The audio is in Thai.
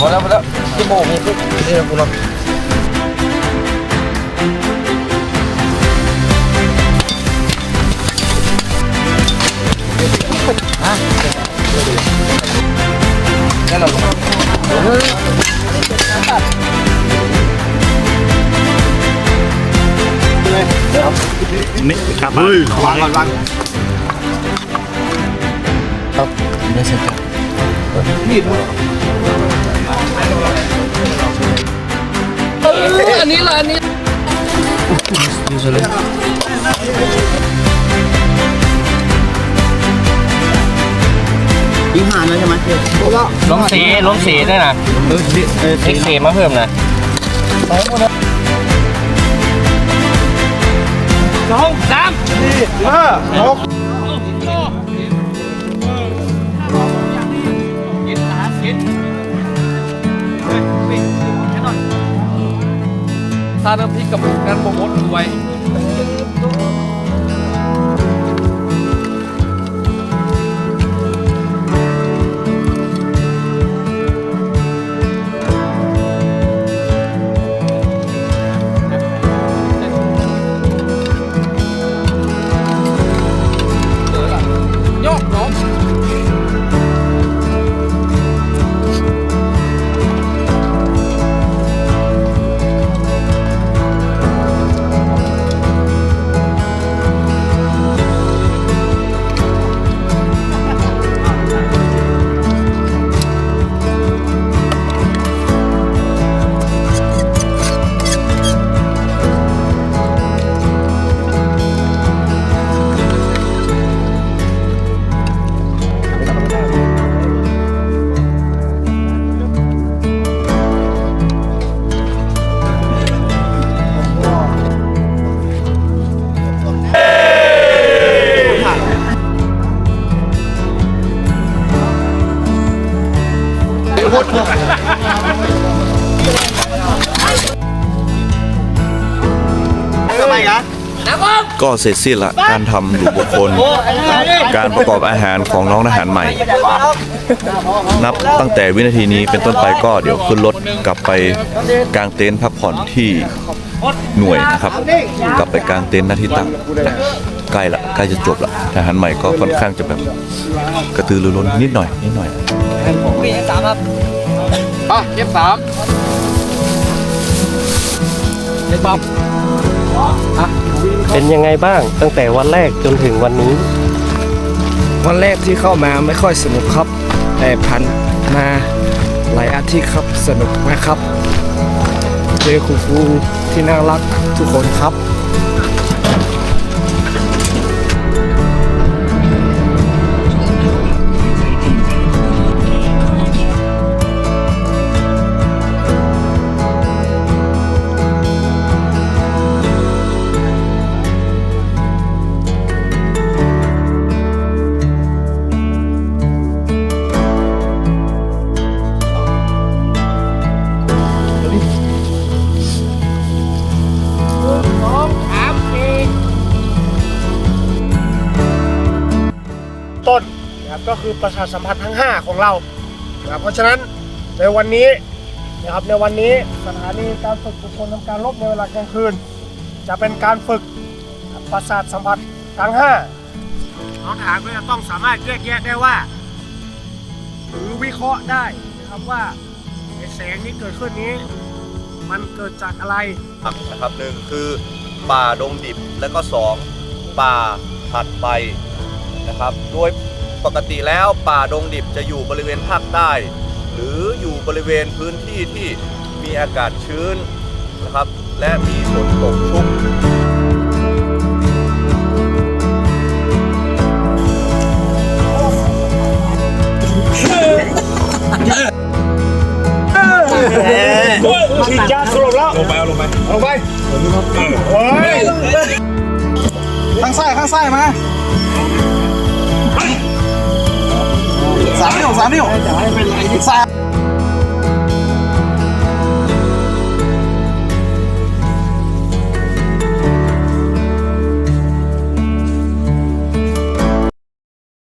พอแล้วพอแล้วที่โบมงนี่คือนี่นะกูเนาะแน่นอนนี่ครับเฮ้ยวางก่อนวางครับได้เสร็จแล้วมีด อันนี้ละอันนี้ยูซเลยยิงหานเลยใช่ไหมก็ลงสีลงสีด้วยนะเออดิเออเอ็กสีมาเพิ่มนะสองสามสี่ห้าหกาน้ำพริกกับนั้นบงมดไว้ ทำไมอะก็เสร็จสิ้นละการทำหลุมบุคคล การประกอบอาหารของน้องทหารใหม่ นับตั้งแต่วินาทีนี้เป็นต้นไปก็เดี๋ยวขึ้นรถกลับไปกางเต็นท์พักผ่อนที่ หน่วยนะครับ กลับไปกางเต็นท์หน้าที่ตั้งนะใกล้ละใกล้จะจบละทหารใหม่ก็ค่อนข้างจะแบบกระตือรือร้นนิดหน่อยนิดหน่อยปีสามครับอะเก็บสามเก็บปั๊บเป็นยังไงบ้างตั้งแต่วันแรกจนถึงวันนี้ วันแรกที่เข้ามาไม่ค่อยสนุกครับ แต่พันมาหลายอาทิตย์ครับสนุกนะครับเจอครูครู ที่น่ารักทุกคนครับ นะครับก็คือประชาทสัมพันธ์ทั้ง 5 ของเรานะครับเพราะฉะนั้นในวันนี้นะครับในวันนี้สถานีการฝึกบุคคลทำการรบในเวลากลางคืน จะเป็นการฝึกประสาทสัมผัสทั้งห้าน้องทหารก็จะต้องสามารถแยกแยะได้ว่า หรือวิเคราะห์ได้นะครับว่าแสงที่เกิดขึ้นนี้ มันเกิดจากอะไรนะครับหนึ่งคือป่าดงดิบและก็สองป่าถัดไปนะครับโดย ปกติแล้วป่าดงดิบจะอยู่บริเวณภาคใต้ หรืออยู่บริเวณพื้นที่ที่มีอากาศชื้นนะครับ และมีฝนตกชุกฉีดยาสลบแล้วลงไปเอาลงไปลงไปเฮ้ยข้างซ้ายข้างซ้ายมา สามนิ้วสามนิ้วสาม